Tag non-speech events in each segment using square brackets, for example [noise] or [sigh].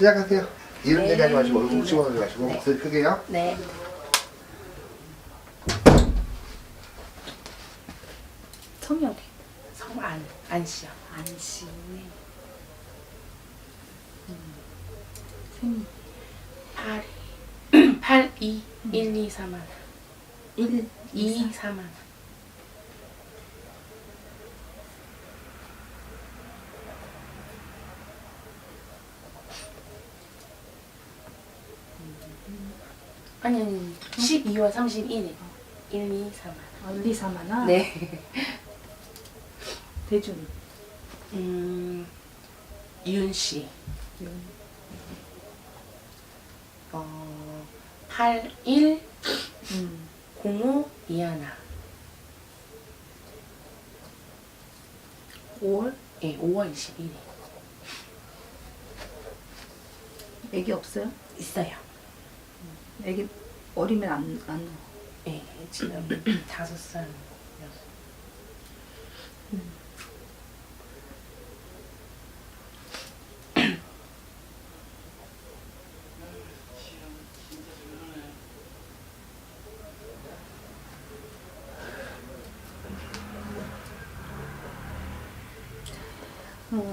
시작하세요. 이름 네. 얘기하지 마시고 얼굴 집어넣지 마시고 네. 목소리 크게요. 네. 성이 어디? 성안 안씨요. 안씨. 생8 8 2 1 2 4만 1, 2 4만 아니 아니 12월 31일 1 2 4만 어, 1, 2, 3하나? 네. [laughs] 대준. 음, 윤 씨. 어, 81 음. 05 이하나. 5월? 예, 5월 21일. 애기 없어요? 있어요. 애기 어리면 안, 안 넣어. 예, 지금 [clears throat] 다섯 살. 어,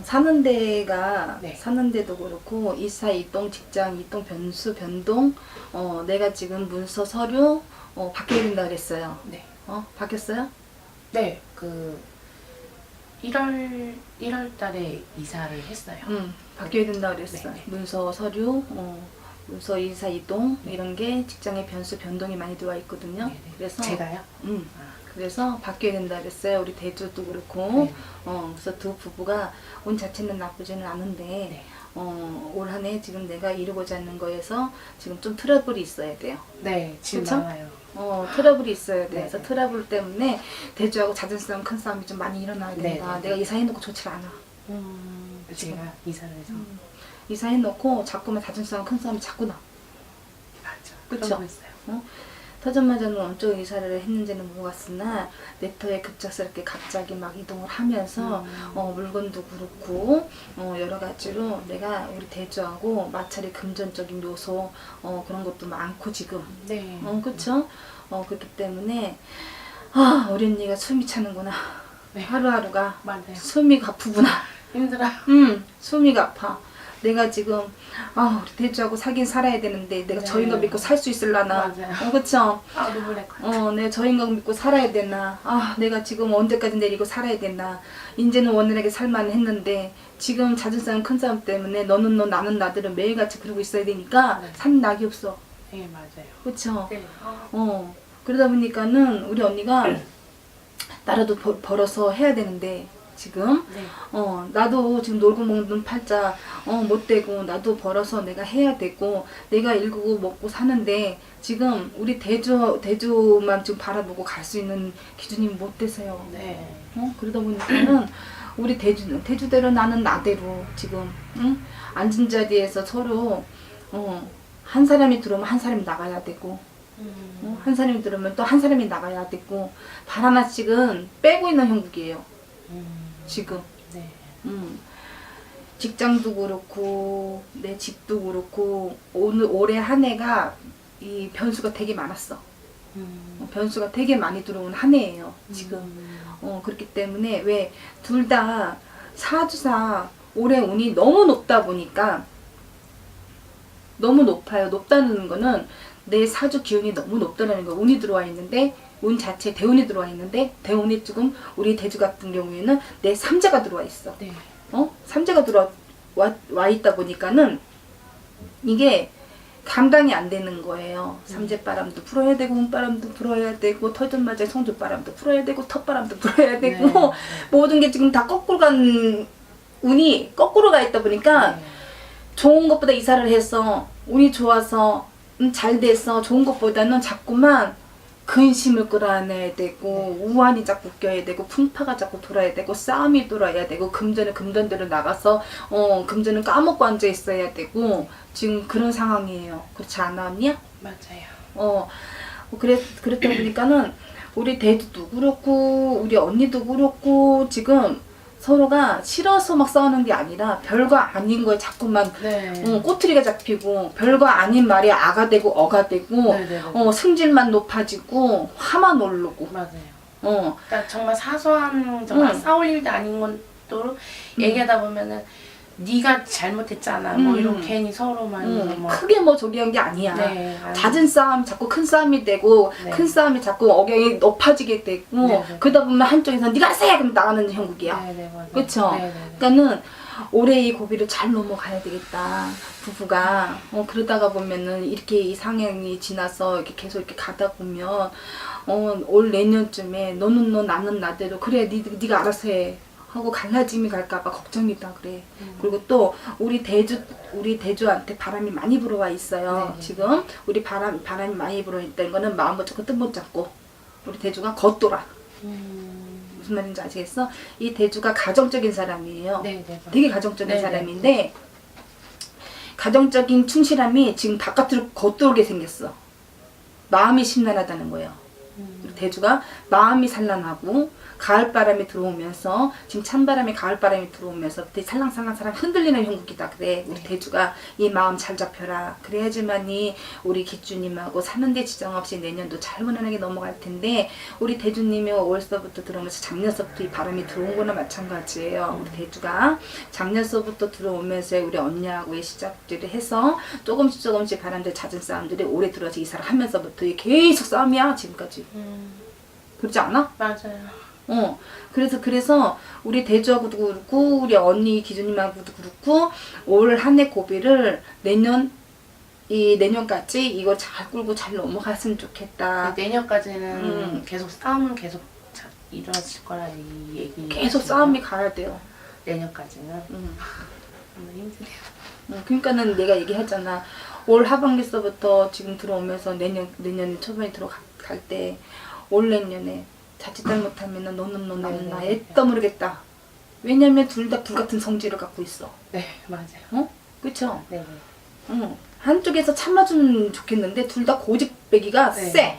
사는 데가 네. 사는 데도 그렇고 이사 이동 직장 이동 변수 변동 어 내가 지금 문서 서류 어 바뀌어야 된다 그랬어요. 네. 어 바뀌었어요? 네, 그 1월 1월 달에 이사를 했어요. 응 바뀌어야 된다 그랬어. 네, 네. 문서 서류 어 문서 이사 이동 이런 게 직장의 변수 변동이 많이 들어와 있거든요. 네, 네. 그래서 제가요? 음 아, 그래서 바뀌어야 된다 그랬어요. 우리 대주도 그렇고 네. 어 그래서 두 부부가 운 자체는 나쁘지는 않은데 네. 어, 올 한 해 지금 내가 이루고자 하는 거에서 지금 좀 트러블이 있어야 돼요. 네, 지금 그쵸? 나와요. 어, 트러블이 있어야 돼. 네, 그래서 네. 트러블 때문에 대주하고 잦은 싸움, 큰 싸움이 좀 많이 일어나야 네, 된다. 네, 네. 내가 이사해놓고 좋지 않아. 음, 제가 이사를 해서 음. 이사해놓고 자꾸만 잦은 싸움, 큰 싸움이 자꾸 나. 맞죠. 그쵸? 있어요. 터전마저는 어쩌고 이사를 했는지는 모르겠으나 네터에 급작스럽게 갑자기 막 이동을 하면서 음. 어, 물건도 그렇고 어, 여러 가지로 내가 우리 대주하고 마찰의 금전적인 요소 어, 그런 것도 많고 지금 네. 어, 그쵸? 어, 그렇기 때문에, 아, 우리 언니가 숨이 차는구나. 네. 하루하루가 맞아요. 숨이 아프구나. [laughs] 힘들어. 음, 숨이 아파. 내가 지금, 아, 우리 대주하고 사긴 살아야 되는데, 내가 네. 저 인간 믿고 살 수 있을라나. 맞아요. 어, 그쵸? 아, 눈물 날. 어, 내가 저 인간 믿고 살아야 되나. 아, 내가 지금 언제까지 내리고 살아야 되나. 이제는 원활하게 살만 했는데, 지금 잦은 싸움, 큰 싸움 때문에 너는 너, 나는 나들은 매일같이 그러고 있어야 되니까, 네. 산 낙이 없어. 네, 맞아요. 그쵸? 네. 어. 어 그러다 보니까는 우리 언니가 나라도 벌, 벌어서 해야 되는데 지금 네. 어 나도 지금 놀고 먹는 팔자 어 못 되고 나도 벌어서 내가 해야 되고 내가 일구고 먹고 사는데 지금 우리 대주 대주만 지금 바라보고 갈 수 있는 기준이 못 되세요. 네. 어 그러다 보니까는 [clears throat] 우리 대주는 대주대로 나는 나대로 지금 응? 앉은 자리에서 서로 어 한 사람이 들어오면 한 사람이 나가야 되고 음. 어, 한 사람이 들으면 또 한 사람이 나가야 되고 발 하나씩은 빼고 있는 형국이에요. 음. 지금. 네. 음. 직장도 그렇고 내 집도 그렇고 오늘 올해 한 해가 이 변수가 되게 많았어. 음. 어, 변수가 되게 많이 들어온 한 해예요. 지금. 음. 어 그렇기 때문에 왜 둘 다 사주사 올해 운이 너무 높다 보니까 너무 높아요. 높다는 거는 내 사주 기운이 너무 높다는 거. 운이 들어와 있는데 운 자체 대운이 들어와 있는데 대운이 지금 우리 대주 같은 경우에는 내 삼재가 들어와 있어. 네. 어? 삼재가 들어와 와, 와 있다 보니까는 이게 감당이 안 되는 거예요. 삼재바람도 풀어야 되고 운바람도 풀어야 되고 터전마저 성주바람도 풀어야 되고 텃바람도 [laughs] 풀어야 되고 네. 모든 게 지금 다 거꾸로 간 운이 거꾸로 가 있다 보니까 네. 좋은 것보다 이사를 해서 운이 좋아서 음, 잘 돼서 좋은 것보다는 자꾸만 근심을 끌어안아야 되고 우환이 자꾸 껴야 되고 풍파가 자꾸 돌아야 되고 싸움이 돌아야 되고 금전은 금전대로 나가서 어 금전은 까먹고 앉아 있어야 되고 지금 그런 상황이에요. 그렇지 않아 언니야? 맞아요. 어 그래 그랬다 보니까는 우리 대두도 그렇고 우리 언니도 그렇고 지금 서로가 싫어서 막 싸우는 게 아니라 별거 아닌 거에 자꾸만 네. 어, 꼬투리가 잡히고 별거 아닌 말이 아가 되고 어가 되고 네네네. 어, 승질만 높아지고 화만 오르고 맞아요. 어, 그러니까 정말 사소한 정말 응. 싸울 일도 아닌 것도 얘기하다 보면은 네가 잘못했잖아. 뭐 음. 이런 괜히 서로만 음, 뭐 크게 뭐 저기 한 게 아니야. 네, 아니, 잦은 싸움 자꾸 큰 싸움이 되고 네. 큰 싸움이 자꾸 억양이 높아지게 되고 네, 네. 그러다 보면 한쪽에서 네가 세 그럼 나가는 형국이야. 네, 네, 맞아요. 그쵸? 네, 네, 네. 그러니까는 올해 이 고비를 잘 넘어가야 되겠다. 부부가 어 그러다가 보면은 이렇게 이 상향이 지나서 이렇게 계속 이렇게 가다 보면 어 올 내년쯤에 너는 너 나는 나대로 그래 니 네가 알아서 해 하고 갈라짐이 갈까봐 걱정이다 그래. 음. 그리고 또 우리 대주 우리 대주한테 바람이 많이 불어와 있어요. 네. 지금 우리 바람 바람이 많이 불어 있다는 거는 마음 못 잡고 뜻못 잡고 우리 대주가 겉돌아. 음, 무슨 말인지 아시겠어? 이 대주가 가정적인 사람이에요. 네, 네. 되게 가정적인 네네. 사람인데 가정적인 충실함이 지금 바깥으로 겉돌게 생겼어. 마음이 심란하다는 거예요. 음, 대주가 마음이 산란하고 가을 바람이 들어오면서 지금 찬바람이 가을 바람이 들어오면서 되게 살랑살랑 살랑 흔들리는 형국이다. 그래 우리 네. 대주가 이 마음 잘 잡혀라. 그래야지만이 우리 기주님하고 사는데 지장 없이 내년도 잘 무난하게 넘어갈 텐데 우리 대주님이 월서부터 들어오면서 작년서부터 이 바람이 들어온 거나 마찬가지예요. 우리 대주가 작년서부터 들어오면서 우리 언니하고의 시작들을 해서 조금씩 조금씩 바람들 잦은 싸움들이 올해 들어서 이사를 하면서부터 계속 싸움이야 지금까지 음, 그렇지 않아? 맞아요. 어. 그래서 그래서 우리 대주하고도 그렇고 우리 언니 기준님하고도 그렇고 올 한 해 고비를 내년 이 내년까지 이거 잘 끌고 잘 넘어갔으면 좋겠다. 내년까지는 음. 계속 싸움은 계속 자, 일어났을 거라 이 얘기. 계속 싸움이 가야 돼요. 내년까지는 음. 힘드네요. 음, 그러니까는 내가 얘기했잖아. 올 하반기서부터 지금 들어오면서 내년 내년 초반에 들어 갈 때올 내년에 자칫 잘못하면은 너는 너 나는 나 네네. 애떠 모르겠다. 왜냐면 둘 다 불같은 성질을 갖고 있어. 네, 맞아요. 어? 그쵸? 네, 네. 응. 한쪽에서 참아주면 좋겠는데 둘 다 고집배기가 네. 세.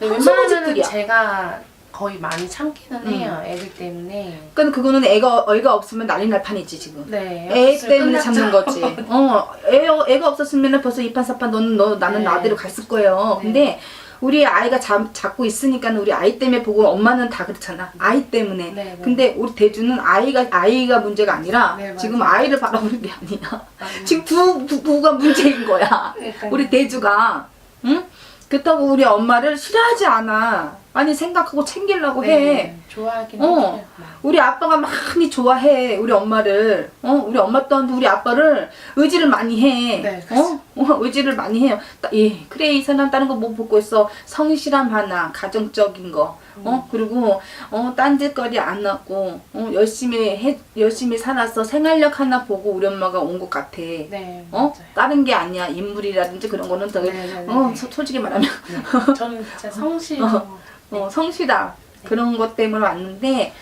웬만하면 고집들이야. 제가 거의 많이 참기는 음. 해요. 애들 때문에. 그러니까 그거는 애가 애가 없으면 난리 날 판이지 지금. 네. 애 때문에 끝났죠. 참는 거지. [laughs] 어, 애 애가 없었으면 벌써 이판 사판 너는 너 나는 네. 나대로 갔을 거예요. 네. 근데 우리 아이가 잡, 잡고 있으니까 우리 아이 때문에 보고 엄마는 다 그렇잖아. 아이 때문에. 네, 네. 근데 우리 대주는 아이가 아이가 문제가 아니라 네. 지금 아이를 바라보는 게 아니야. 지금 부, 부 부가 문제인 거야. 우리 대주가 응? 그렇다고 우리 엄마를 싫어하지 않아. 많이 생각하고 챙기려고 해. 네, 좋아하긴 어. 해요. 우리 아빠가 많이 좋아해. 우리 엄마를. 어? 우리 엄마 또한 우리 아빠를 의지를 많이 해. 네, 어? 어? 의지를 많이 해요. 따- 예. 그래 이 사람 다른 거못 보고 있어. 성실함 하나, 가정적인 거. 어? 그리고 어, 딴짓거리 안 하고 어, 열심히 해 열심히 살아서 생활력 하나 보고 우리 엄마가 온 것 같아. 네, 어? 맞아요. 다른 게 아니야. 인물이라든지 그런 거는 되게 네, 네, 네, 어, 네. 소- 솔직히 말하면 네. [laughs] 저는 진짜 성실. 어, 성실하 그런 것 때문에 왔는데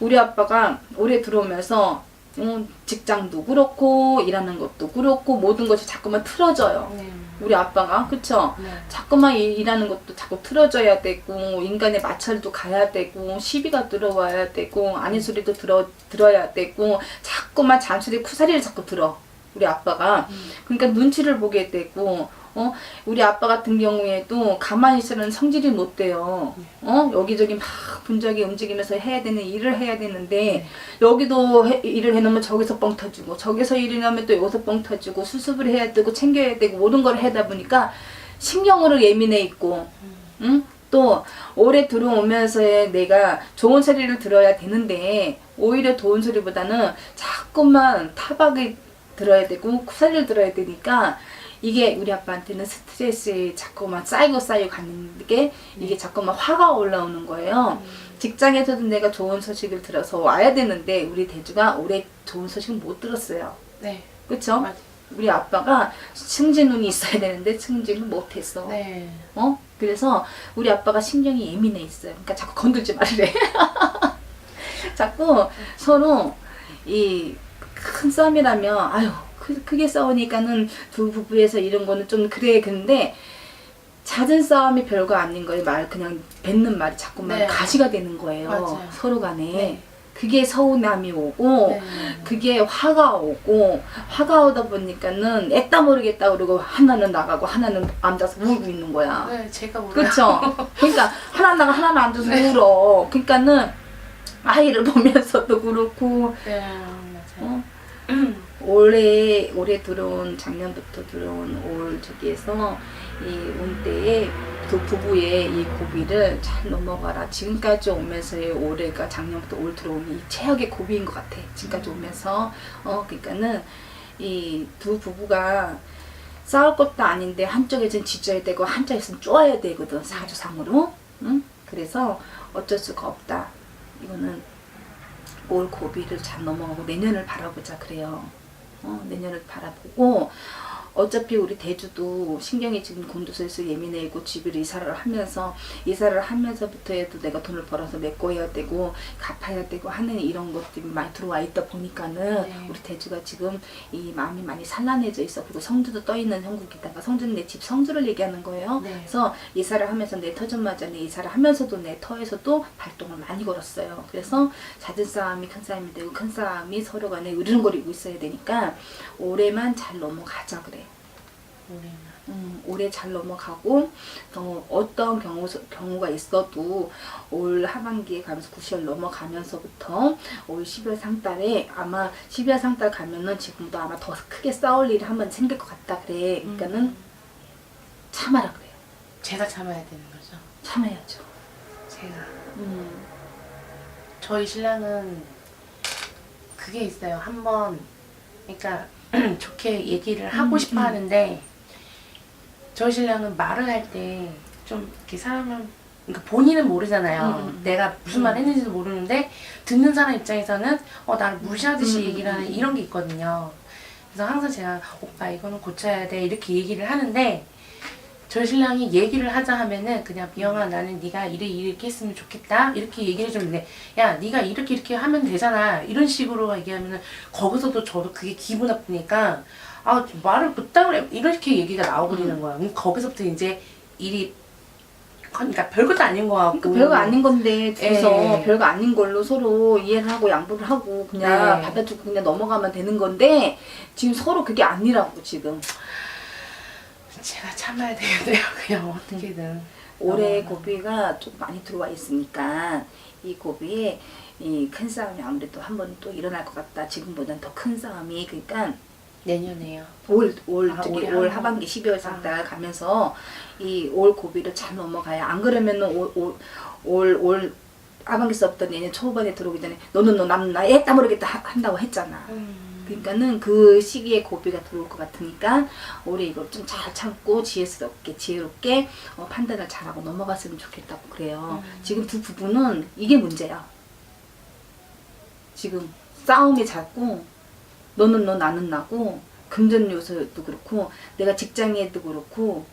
우리 아빠가 올해 들어오면서 음, 직장도 그렇고 일하는 것도 그렇고 모든 것이 자꾸만 틀어져요. 네. 우리 아빠가 그쵸? 네. 자꾸만 일- 일하는 것도 자꾸 틀어져야 되고 인간의 마찰도 가야 되고 시비가 들어와야 되고 아닌 소리도 들어 들어야 되고 자꾸만 잔소리 쿠사리를 자꾸 들어 우리 아빠가 음. 그러니까 눈치를 보게 되고 어? 우리 아빠 같은 경우에도 가만히 있으면 성질이 못 돼요. 어? 여기저기 막 분적이 움직이면서 해야 되는 일을 해야 되는데 여기도 해- 일을 해놓으면 저기서 뻥 터지고 저기서 일을 하면 또 여기서 뻥 터지고 수습을 해야 되고 챙겨야 되고 모든 걸 하다 보니까 신경으로 예민해 있고 응? 또 올해 들어오면서의 내가 좋은 소리를 들어야 되는데 오히려 좋은 소리보다는 자꾸만 타박을 들어야 되고 쿠사리를 들어야 되니까 이게 우리 아빠한테는 스트레스에 자꾸만 쌓이고 쌓이고 가는 게 이게 자꾸만 화가 올라오는 거예요. 직장에서도 내가 좋은 소식을 들어서 와야 되는데 우리 대주가 올해 좋은 소식을 못 들었어요. 네. 그쵸? 맞아요. 우리 아빠가 승진운이 있어야 되는데 승진을 못했어. 네. 어? 그래서 우리 아빠가 신경이 예민해 있어요. 그러니까 자꾸 건들지 말래. [laughs] 자꾸 서로 이 큰 싸움이라면 아유 크, 크게 싸우니까는 두 부부에서 이런 거는 좀 그래 근데 잦은 싸움이 별거 아닌 거예요. 말 그냥 뱉는 말이 자꾸만 네. 가시가 되는 거예요. 맞아요. 서로 간에. 네. 그게 서운함이 오고 네. 그게 화가 오고 화가 오다 보니까는 애따 모르겠다 그러고 하나는 나가고 하나는 앉아서 울고 있는 거야. 네, 제가 울어요. 그렇죠. 그러니까 하나 나가 하나는 앉아서 울어. 그러니까는 아이를 보면서도 그렇고 네, 맞아요. 어? [clears throat] 올해 올해 들어온 작년부터 들어온 올 저기에서 이 운때에 그 부부의 이 고비를 잘 넘어가라. 지금까지 오면서의 올해가 작년부터 올 들어오는 이 최악의 고비인 것 같아. 지금까지 오면서 어 그러니까는 이 두 부부가 싸울 것도 아닌데 한쪽에선 지져야 되고 한쪽에선 쪼아야 되거든 사주상으로. 응? 그래서 어쩔 수가 없다. 이거는 올 고비를 잘 넘어가고 내년을 바라보자 그래요. 어, 내년을 바라보고 어차피 우리 대주도 신경이 지금 곤두서에서 예민해고 집을 이사를 하면서 이사를 하면서부터 해도 내가 돈을 벌어서 메꿔야 되고 갚아야 되고 하는 이런 것들이 많이 들어와 있다 보니까는 네. 우리 대주가 지금 이 마음이 많이 산란해져 있어 그리고 성주도 떠 있는 형국에다가 성주는 내 집 성주를 얘기하는 거예요. 네. 그래서 이사를 하면서 내 터전마저 내 이사를 하면서도 내 터에서도 발동을 많이 걸었어요. 그래서 작은 싸움이 큰 싸움이 되고 큰 싸움이 서로 간에 으르렁거리고 있어야 되니까 올해만 잘 넘어가자 그래. 음, 올해 잘 넘어가고 어, 어떤 경우, 경우가 있어도 올 하반기에 가면서 9월 넘어가면서부터 올 12월 상달에 아마 12월 상달 가면은 지금도 아마 더 크게 싸울 일이 한번 생길 것 같다 그래. 그러니까는 음, 참아라 그래요. 제가 참아야 되는 거죠. 참아야죠. 제가. 음. 저희 신랑은 그게 있어요. 한번 그러니까 [clears throat] 좋게 얘기를 하고 음, 싶어 음. 하는데 저희 신랑은 말을 할 때 좀 이렇게 사람은 그러니까 본인은 모르잖아요. 음, 음. 내가 무슨 음. 말 했는지도 모르는데 듣는 사람 입장에서는 어 나를 무시하듯이 음, 음, 얘기를 하는 음, 음. 이런 게 있거든요. 그래서 항상 제가 오빠 이거는 고쳐야 돼 이렇게 얘기를 하는데 저희 신랑이 얘기를 하자 하면은 그냥 미영아 나는 네가 이래 이렇게 했으면 좋겠다 이렇게 얘기를 해주는데 야 네가 이렇게 이렇게 하면 되잖아 이런 식으로 얘기하면은 거기서도 저도 그게 기분 나쁘니까 아 말을 그따 그래 이렇게 얘기가 나오버리는 음. 거야 그럼 거기서부터 이제 일이 그러니까 별것도 아닌 거 같고 그러니까 별거 아닌 건데 둘이서 예. 별거 아닌 걸로 서로 이해를 하고 양보를 하고 그냥 네. 받아주고 그냥 넘어가면 되는 건데 지금 서로 그게 아니라고 지금 제가 참아야 되는데요 그냥 어떻게든 올해 어. 고비가 좀 많이 들어와 있으니까 이 고비에 이 큰 싸움이 아무래도 한 번 또 일어날 것 같다 지금보다는 더 큰 싸움이 그러니까 내년에요 올, 올, 아, 올한 하반기 12월 상달 가면서 이 올 고비를 잘 넘어가야 안 그러면은 올, 올, 올, 올 하반기서부터 내년 초반에 들어오기 전에 너는 너 나는 나 애따 모르겠다 하- 한다고 했잖아. 음. 그러니까는 그 시기에 고비가 들어올 것 같으니까 올해 이걸 좀 잘 참고 지혜스럽게 지혜롭게 어, 판단을 잘하고 넘어갔으면 좋겠다고 그래요. 음. 지금 두 부부는 이게 문제야. 지금 싸움이 자꾸 너는 너 나는 나고 금전 요소도 그렇고 내가 직장에도 그렇고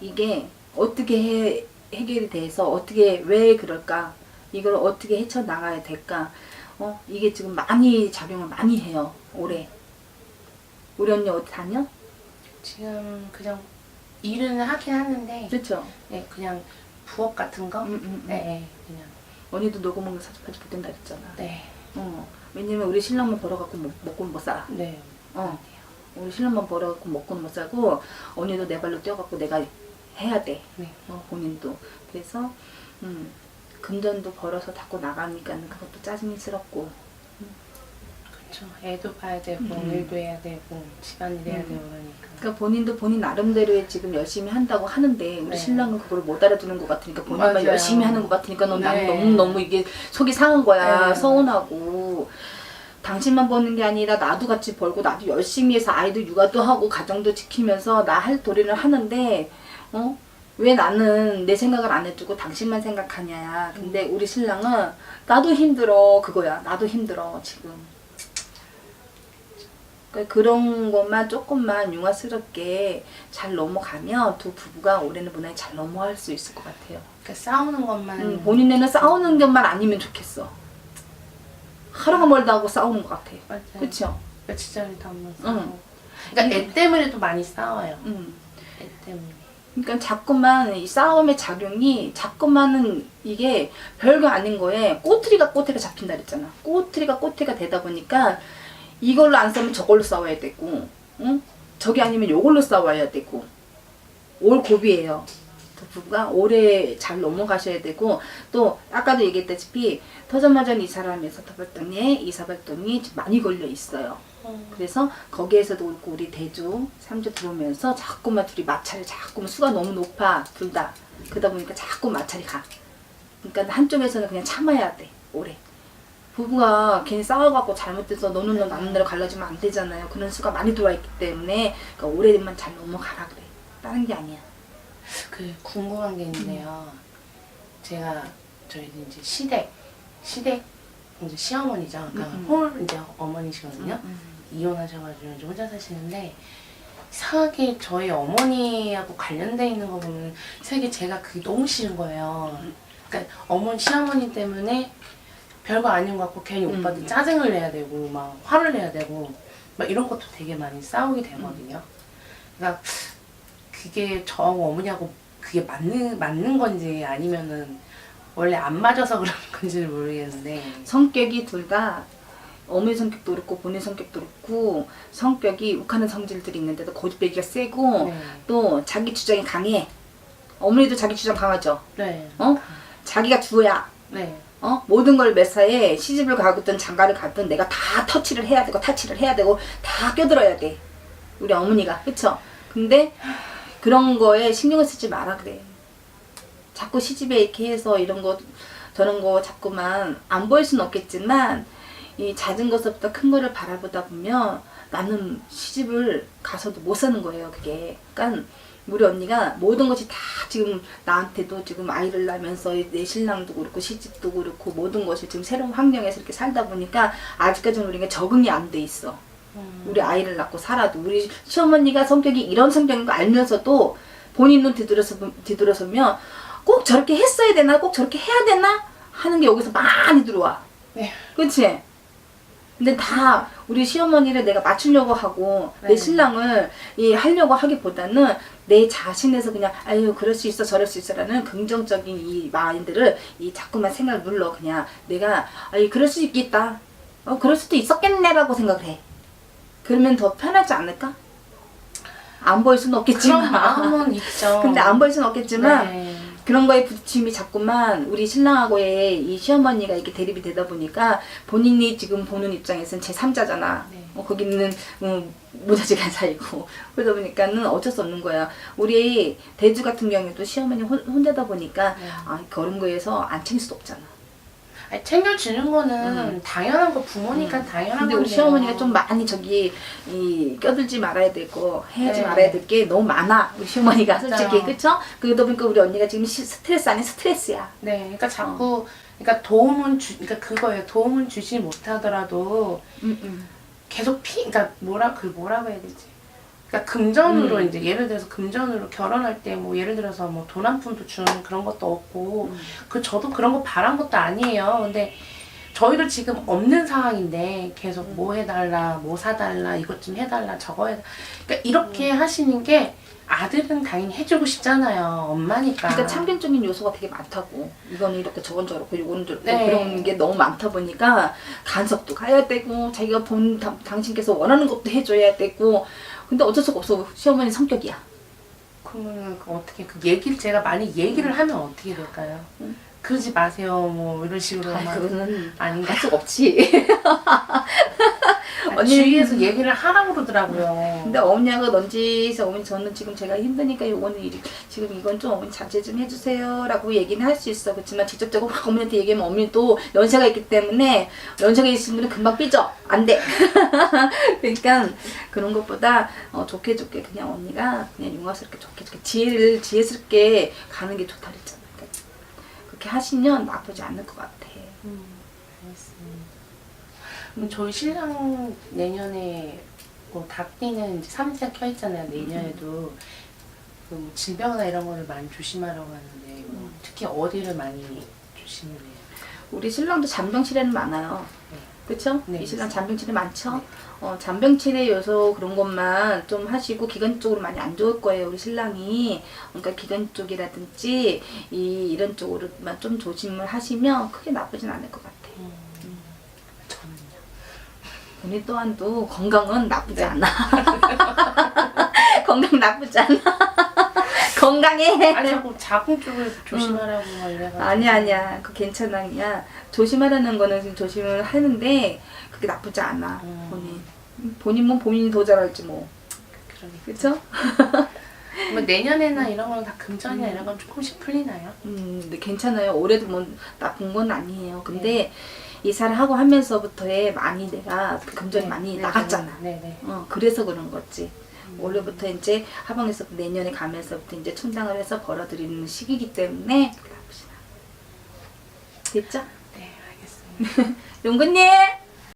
이게 어떻게 해, 해결이 돼서 어떻게 왜 그럴까 이걸 어떻게 헤쳐 나가야 될까 어 이게 지금 많이 작용을 많이 해요 올해 우리 언니 어디 다녀? 지금 그냥 일은 하긴 하는데 그렇죠. 네, 그냥 부업 같은 거? 음, 음, 음. 네, 네, 그냥. 언니도 먹는 사주파지 못 된다 그랬잖아. 네, 어 왜냐면 우리 신랑만 벌어갖고 먹, 먹고는 못 살아. 네. 어 우리 신랑만 벌어갖고 먹고는 못 살고 언니도 내 발로 뛰어갖고 내가 해야 돼. 네. 어, 본인도 그래서 음 금전도 벌어서 자꾸 나가니까 는 그것도 짜증스럽고 그렇죠. 애도 봐야 되고, 음. 일도 해야 되고, 집안일 해야 음. 되고, 그러니까. 그러니까 본인도 본인 나름대로의 지금 열심히 한다고 하는데 우리 네. 신랑은 그걸 못 알아주는 것 같으니까 본인만 맞아요. 열심히 하는 것 같으니까 넌 네. 너무 너무 이게 속이 상한 거야 네. 서운하고 당신만 버는 게 아니라 나도 같이 벌고 나도 열심히 해서 아이도 육아도 하고 가정도 지키면서 나 할 도리를 하는데 어? 왜 나는 내 생각을 안 해주고 당신만 생각하냐 근데 우리 신랑은 나도 힘들어 그거야 나도 힘들어 지금 그러니까 그런 것만 조금만 융화스럽게 잘 넘어가면 두 부부가 올해는 무난히 잘 넘어갈 수 있을 것 같아요. 그러니까 싸우는 것만. 음, 본인네는 싸우는 것만 아니면 좋겠어. 하루가 멀다 하고 싸우는 것 같아. 맞아요. 그쵸? 며칠 전에도 한번 응. 싸우고. 그러니까 애 때문에 도 많이 싸워요. 음. 애 때문에. 그러니까 자꾸만 이 싸움의 작용이 자꾸만은 이게 별거 아닌 거에 꼬투리가 꼬투리가 잡힌다 그랬잖아. 꼬투리가 꼬투리가 되다 보니까 이걸로 안 싸우면 저걸로 싸워야 되고, 응? 저게 아니면 요걸로 싸워야 되고, 올 고비예요. 또 부부가 오래 잘 넘어가셔야 되고 또 아까도 얘기했다시피 터전마전 이사람에서 터발동에 이사발동이 좀 많이 걸려 있어요. 그래서 거기에서도 그렇고 우리 대주 삼주 들어오면서 자꾸만 둘이 마찰을 자꾸만 수가 너무 높아 둘 다 그러다 보니까 자꾸 마찰이 가 그러니까 한쪽에서는 그냥 참아야 돼 오래 부부가 괜히 싸워갖고 잘못돼서 너는 너 나는 대로 갈라지면 안 되잖아요 그런 수가 많이 들어와 있기 때문에 그러니까 오래만 잘 넘어가라 그래 다른 게 아니야 그 궁금한 게 있는데요. 제가 저희 이제 시댁 시댁 이제 시어머니죠. 그러니까 음, 음. 홀 이제 어머니시거든요. 이혼하셔가지고 이제 혼자 사시는데 이상하게 저희 어머니하고 관련돼 있는 거 보면 이상하게 제가 그게 너무 싫은 거예요. 그러니까 어머니 시어머니 때문에 별거 아닌 것 같고 괜히 음. 오빠들 짜증을 내야 되고 막 화를 내야 되고 막 이런 것도 되게 많이 싸우게 되거든요. 그러니까 그게 저하고 어머니하고 그게 맞는 맞는 건지 아니면은 원래 안 맞아서 그런 [laughs] 건지는 모르겠는데 성격이 둘 다 어머니 성격도 그렇고 본인 성격도 그렇고 성격이 욱하는 성질들이 있는데도 고집배기가 세고 네. 또 자기 주장이 강해. 어머니도 자기 주장 강하죠. 네. 어? 자기가 주야. 네. 어? 모든 걸 매사에 시집을 가든 장가를 가든 내가 다 터치를 해야 되고 타치를 해야 되고 다 껴들어야 돼. 우리 어머니가. 그쵸? 근데 그런 거에 신경을 쓰지 마라 그래. 자꾸 시집에 이렇게 해서 이런 거 저런 거 자꾸만 안 보일 수는 없겠지만 이 잦은 것부터 큰 거를 바라보다 보면 나는 시집을 가서도 못 사는 거예요 그게 그러니까 우리 언니가 모든 것이 다 지금 나한테도 지금 아이를 낳으면서 내 신랑도 그렇고 시집도 그렇고 모든 것을 지금 새로운 환경에서 이렇게 살다 보니까 아직까지는 우리가 적응이 안 돼 있어 음. 우리 아이를 낳고 살아도 우리 시어머니가 성격이 이런 성격인 거 알면서도 본인 눈 뒤돌아서 뒤돌아서면 꼭 저렇게 했어야 되나 꼭 저렇게 해야 되나 하는 게 여기서 많이 들어와. 네. 그렇지? 근데 다 우리 시어머니를 내가 맞추려고 하고 내 네. 신랑을 이 하려고 하기보다는 내 자신에서 그냥 아유 그럴 수 있어 저럴 수 있어라는 긍정적인 이 마인드를 이 자꾸만 생각을 눌러 그냥 내가 아이 그럴 수 있겠다 어 그럴 수도 있었겠네라고 생각을 해 그러면 더 편하지 않을까? 안 보일 수는 없겠지만 그런 마음은 있죠. [laughs] 근데 안 보일 수는 없겠지만 네. 그런 거에 부딪힘이 자꾸만 우리 신랑하고의 이 시어머니가 이렇게 대립이 되다 보니까 본인이 지금 보는 입장에서는 제3자잖아. 네. 어, 거기는 음, 무자직한 사이고 그러다 보니까는 어쩔 수 없는 거야. 우리 대주 같은 경우에도 시어머니 혼, 혼자다 보니까 네. 아, 그런 거에서 안 챙길 수도 없잖아. 아니, 챙겨주는 거는 음. 당연한 거 부모니까 당연한 근데 건데 우리 시어머니가 좀 많이 저기 이 껴들지 말아야 되고 해야지 네. 말아야 될 게 너무 많아 우리 시어머니가 솔직히 맞아요. 그쵸? 그러다 보니까 우리 언니가 지금 시- 스트레스 아닌 스트레스야. 네, 그러니까 자꾸 그러니까 도움은 주 그러니까 그거예요. 도움은 주지 못하더라도 음, 음. 계속 피 그러니까 뭐라 그 뭐라고 해야 되지? 그러니까 금전으로 음. 이제 예를 들어서 금전으로 결혼할 때 뭐 예를 들어서 뭐 돈 한 푼도 주는 그런 것도 없고 음. 그 저도 그런 거 바란 것도 아니에요. 근데 저희도 지금 없는 상황인데 계속 음. 뭐 해달라, 뭐 사달라, 이것 좀 해달라, 저거 해. 그러니까 이렇게 음. 하시는 게 아들은 당연히 해주고 싶잖아요. 엄마니까. 그러니까 참견적인 요소가 되게 많다고. 이거는 이렇게 저건 저렇고 이거는 저렇고 네. 그런 게 너무 많다 보니까 간섭도 가야 되고 자기가 본 당, 당신께서 원하는 것도 해줘야 되고 근데 어쩔 수가 없어 시어머니 성격이야. 그러면 그 어떻게 그 얘기를 제가 많이 얘기를 하면 어떻게 될까요? 음. 그러지 마세요. 뭐 이런 식으로 아이, 그거는 아닌가? 할 수가 없지. [laughs] 아니, 언니는- 주위에서 얘기를 하라고 그러더라고요. 근데 어머니하고 넌지서 어머니 저는 지금 제가 힘드니까 요거는 이- 지금 이건 좀 어머니 자제 좀 해주세요라고 얘기는 할 수 있어. 그렇지만 직접적으로 막 [laughs] 어머니한테 얘기하면 어머니 또 연세가 있기 때문에 연세가 있으신 분은 금방 삐져. 안 돼. [laughs] 그러니까 그런 것보다 어, 좋게 좋게 그냥 언니가 그냥 용화스럽게 좋게 좋게 지혜를 지혜스럽게 가는 게 좋다 그랬잖아. 그러니까 그렇게 하시면 나쁘지 않을 것 같아. 음, 알겠습니다. 그럼 저희 신랑 내년에 뭐 닭띠는 이제 삼지가 껴 있잖아요. 내년에도 그뭐 질병이나 이런 거를 많이 조심하라고 하는데 뭐 음. 특히 어디를 많이 조심해요? 우리 신랑도 잔병 치레는 많아요. 그렇죠? 네, 이 신랑 맞습니다. 잔병치레 많죠? 네. 어, 잔병치레 요소 그런 것만 좀 하시고 기관 쪽으로 많이 안 좋을 거예요 우리 신랑이 그러니까 기관 쪽이라든지 이 이런 쪽으로만 좀 조심을 하시면 크게 나쁘진 않을 것 같아요. 음. 본인 또한도 건강은 나쁘지 네. 않아. [laughs] 건강 나쁘지 않아. [laughs] 건강해. 아 자꾸 자궁 쪽을 조심하라고 막 이래가지고. 아니 아니야. 그 괜찮아. 그냥 조심하라는 거는 지금 조심을 하는데 그게 나쁘지 않아. 음. 본인. 본인 몸 본인이 더 잘알지 뭐. 그러니까. 그렇죠? 뭐 [laughs] 내년에나 이런 거는 다 금전이나 이런 건 조금씩 풀리나요? 음, 근데 괜찮아요. 올해도 뭐 나쁜 건 아니에요. 근데 네. 이사를 하고 하면서부터에 많이 내가 금전이 많이 네, 나갔잖아. 네, 네. 어, 그래서 그런 거지. 음. 올해부터 이제 하방에서 내년에 가면서부터 이제 충당을 해서 벌어들이는 시기이기 때문에. 됐죠? 네, 알겠습니다. [laughs] 용근님!